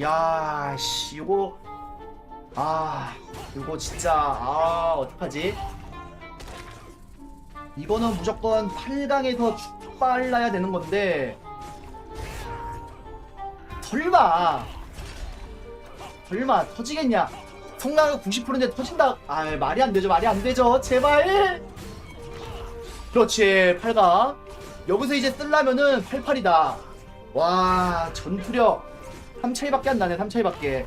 야, 씨, 이거 아, 이거 진짜 아, 어떡하지? 이거는 무조건 8강에서 빨라야 되는 건데 설마 설마 터지겠냐? 성능은 90%인데 터진다. 아, 말이 안 되죠. 말이 안 되죠. 제발. 그렇지. 8강. 여기서 이제 뜰라면은 88이다. 와, 전투력 3 차이밖에 안 나네. 3 차이밖에.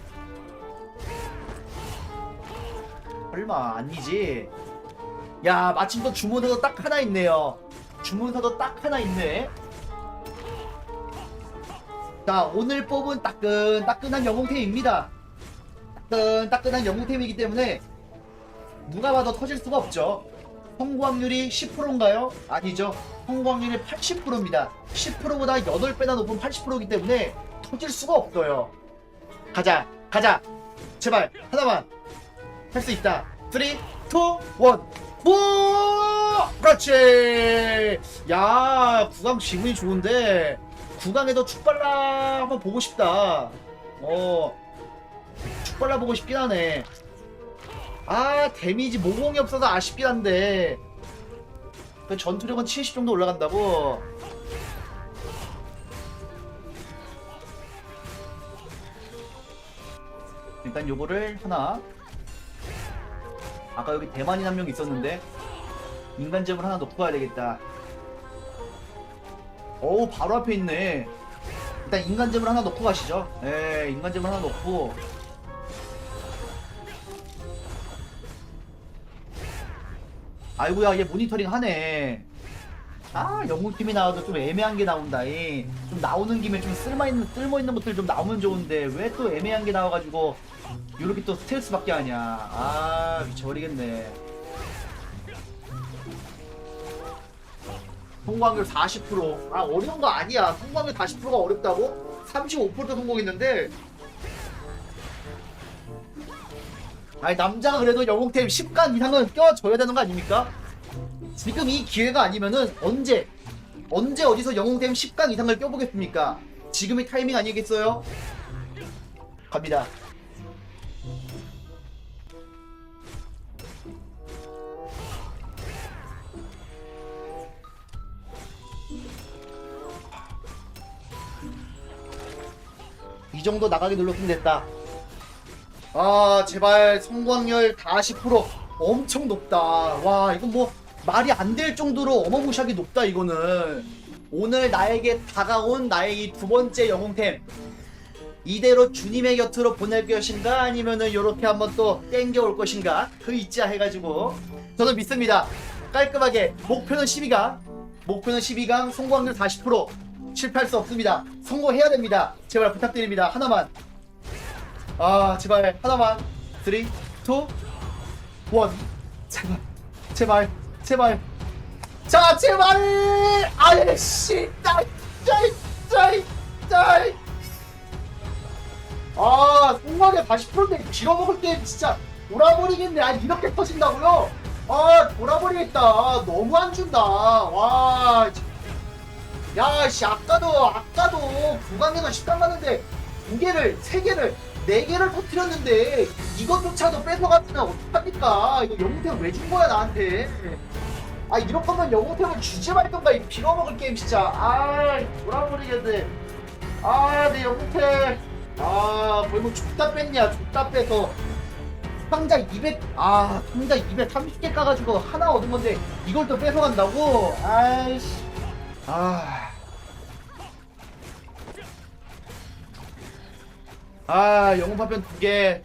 설마 아니지? 야, 마침 또 주문서도 딱 하나 있네요. 주문서도 딱 하나 있네. 자, 오늘 뽑은 따끈따끈한 영웅템입니다. 따끈따끈한 영웅템이기 때문에 누가 봐도 터질 수가 없죠. 성공률이 10%인가요? 아니죠. 성공률이 80%입니다. 10%보다 8배나 높은 80%이기 때문에 터질 수가 없어요. 가자, 가자. 제발, 하나만. 할 수 있다. 3, 2, 1. 뭐! 그렇지! 야, 구강 기분이 좋은데, 구강에도 축발라 한번 보고 싶다. 어, 축발라 보고 싶긴 하네. 아, 데미지 모공이 없어서 아쉽긴 한데, 그 전투력은 70 정도 올라간다고? 일단 요거를 하나. 아까 여기 대만인 한 명 있었는데 인간점을 하나 놓고 가야 되겠다. 어우 바로 앞에 있네. 일단 인간점을 하나 놓고 가시죠. 예 인간점을 하나 놓고 아이고야 얘 모니터링 하네 아 영웅팀이 나와도 좀 애매한 게 나온다 이. 좀 나오는 김에 좀 쓸모있는 쓸모있는 것들 좀 나오면 좋은데 왜 또 애매한 게 나와가지고 이렇게 또 스트레스 받게 하냐 아 미쳐버리겠네 성공률 40%아 어려운 거 아니야 성공률 40%가 어렵다고? 35%도 성공했는데 아니 남자가 그래도 영웅템 10강 이상은 껴줘야 되는 거 아닙니까? 지금 이 기회가 아니면은 언제 언제 어디서 영웅템 10강 이상을 껴보겠습니까? 지금이 타이밍 아니겠어요? 갑니다. 이 정도 나가게 눌렀으면 됐다. 아 제발 성공률 40% 엄청 높다. 와 이건 뭐 말이 안 될 정도로 어마무시하게 높다 이거는. 오늘 나에게 다가온 나의 이 두 번째 영웅템. 이대로 주님의 곁으로 보낼 것인가 아니면은 요렇게 한번 또 땡겨올 것인가 그 있자 해가지고. 저는 믿습니다. 깔끔하게 목표는 12강 목표는 12강 성공률 40% 실패할 수 없습니다. 성공해야 됩니다. 제발 부탁드립니다. 하나만. 아 제발 하나만. 3 2 1 제발. 제발 제발. 자 제발. 아이씨. 짤, 짤, 짤, 짤. 아 성공에 40%인데 빌어먹을 때 진짜 돌아버리겠네. 아니 이렇게 터진다고요? 아 돌아버리겠다. 너무 안 준다. 와 야 씨 아까도 아까도 구강에서 10강 갔는데 두 개를 세 개를 네 개를 터뜨렸는데 이것조차도 뺏어갔으면 어떡합니까 이거 영웅템 왜 준 거야 나한테 아 이럴 거면 영웅템을 주지 말던가 이 빌어먹을 게임 진짜 아 돌아버리겠네 아내 영웅템 아뭐 족다 뺐냐 족다 빼서 상자 200, 아, 상자 230개 까가지고 하나 얻은 건데, 이걸 또 뺏어간다고? 아이씨. 아. 아, 영웅 파편 두 개.